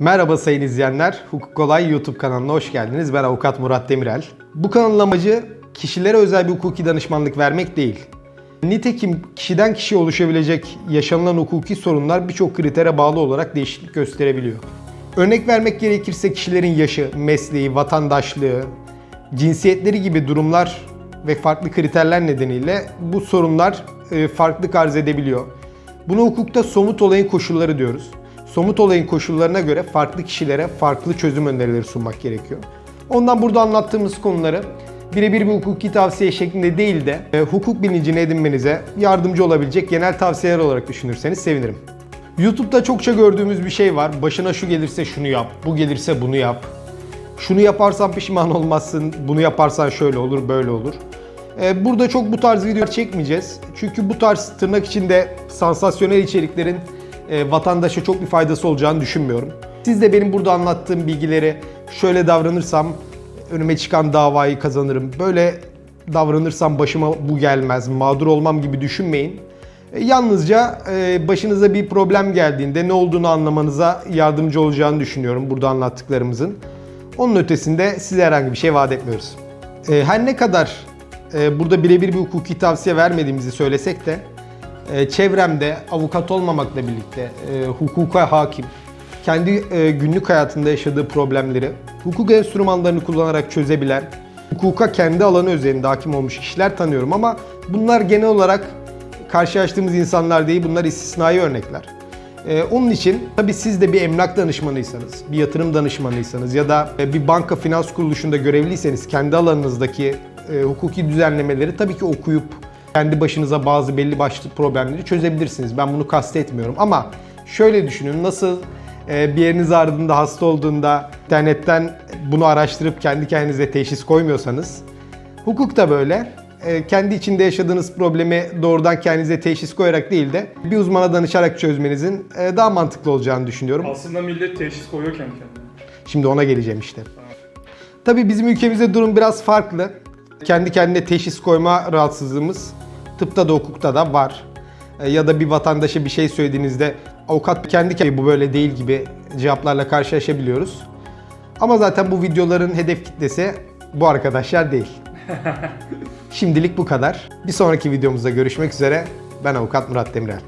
Merhaba sayın izleyenler. Hukuk Kolay YouTube kanalına hoş geldiniz. Ben avukat Murat Demirel. Bu kanalın amacı kişilere özel bir hukuki danışmanlık vermek değil. Nitekim kişiden kişiye oluşabilecek yaşanılan hukuki sorunlar birçok kritere bağlı olarak değişiklik gösterebiliyor. Örnek vermek gerekirse kişilerin yaşı, mesleği, vatandaşlığı, cinsiyetleri gibi durumlar ve farklı kriterler nedeniyle bu sorunlar e, farklılık arz edebiliyor. Bunu hukukta somut olayın koşulları diyoruz. Somut olayın koşullarına göre farklı kişilere farklı çözüm önerileri sunmak gerekiyor. Ondan burada anlattığımız konuları birebir bir hukuki tavsiye şeklinde değil de e, hukuk bilincini edinmenize yardımcı olabilecek genel tavsiyeler olarak düşünürseniz sevinirim. YouTube'da çokça gördüğümüz bir şey var. Başına şu gelirse şunu yap, bu gelirse bunu yap. Şunu yaparsan pişman olmazsın, bunu yaparsan şöyle olur, böyle olur. Ee, Burada çok bu tarz videolar çekmeyeceğiz. Çünkü bu tarz tırnak içinde sansasyonel içeriklerin e, vatandaşa çok bir faydası olacağını düşünmüyorum. Siz de benim burada anlattığım bilgileri şöyle davranırsam önüme çıkan davayı kazanırım, böyle davranırsam başıma bu gelmez, mağdur olmam gibi düşünmeyin. E, Yalnızca e, başınıza bir problem geldiğinde ne olduğunu anlamanıza yardımcı olacağını düşünüyorum burada anlattıklarımızın. Onun ötesinde size herhangi bir şey vaat etmiyoruz. Her ne kadar burada birebir bir hukuki tavsiye vermediğimizi söylesek de çevremde avukat olmamakla birlikte e, hukuka hakim, kendi e, günlük hayatında yaşadığı problemleri hukuk enstrümanlarını kullanarak çözebilen, hukuka kendi alanı üzerinde hakim olmuş kişiler tanıyorum ama bunlar genel olarak karşılaştığımız insanlar değil, bunlar istisnai örnekler. Ee, onun için tabii siz de bir emlak danışmanıysanız, bir yatırım danışmanıysanız ya da e, bir banka finans kuruluşunda görevliyseniz kendi alanınızdaki e, hukuki düzenlemeleri tabii ki okuyup kendi başınıza bazı belli başlı problemleri çözebilirsiniz. Ben bunu kastetmiyorum ama şöyle düşünün nasıl e, bir yeriniz ağrıdığında, hasta olduğunda internetten bunu araştırıp kendi kendinize teşhis koymuyorsanız hukuk da böyle. E, Kendi içinde yaşadığınız problemi doğrudan kendinize teşhis koyarak değil de bir uzmana danışarak çözmenizin e, daha mantıklı olacağını düşünüyorum. Aslında millet teşhis koyuyor kendi kendine. Şimdi ona geleceğim işte. Tabii bizim ülkemizde durum biraz farklı. Kendi kendine teşhis koyma rahatsızlığımız tıpta da hukukta da var. E, Ya da bir vatandaşa bir şey söylediğinizde avukat kendi kendine bu böyle değil gibi cevaplarla karşılaşabiliyoruz. Ama zaten bu videoların hedef kitlesi bu arkadaşlar değil. Şimdilik bu kadar. Bir sonraki videomuzda görüşmek üzere. Ben avukat Murat Demirel.